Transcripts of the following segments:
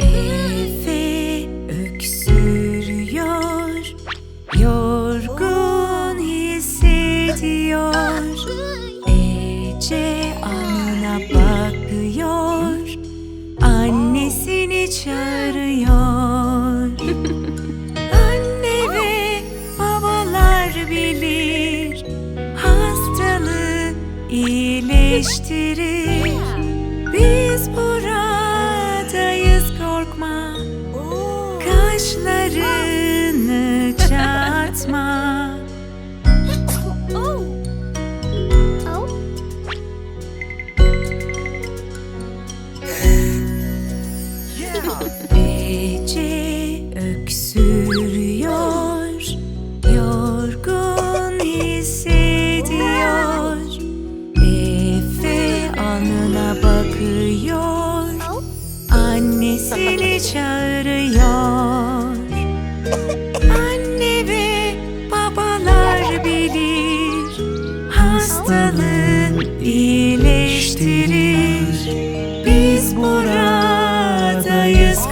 Efe öksürüyor, yorgun hissediyor. Ece alnına bakıyor, annesini çağırıyor. İyileştirir. Biz buradayız korkma Kaşlarını çatma Ece Annesini çağırıyor. Anne ve babalar bilir Hastalığı iyileştirir. Biz buradayız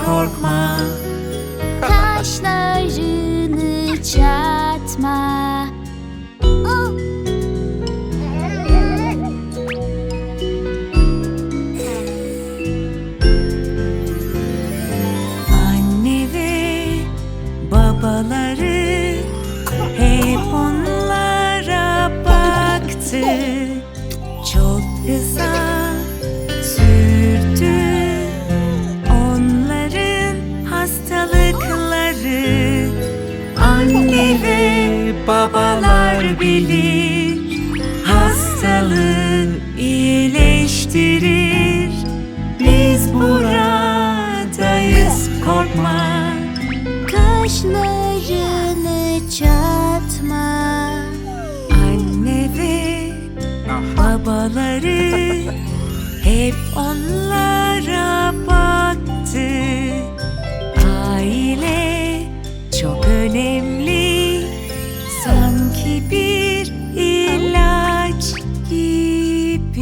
korkma. Kaşlarını çatma. Babalar bilir. Hastalığı iyileştirir. Biz buradayız korkma. Kaşlarını çatma. Anne ve babaları hep onlara baktı Sanki bir ilaç gibi.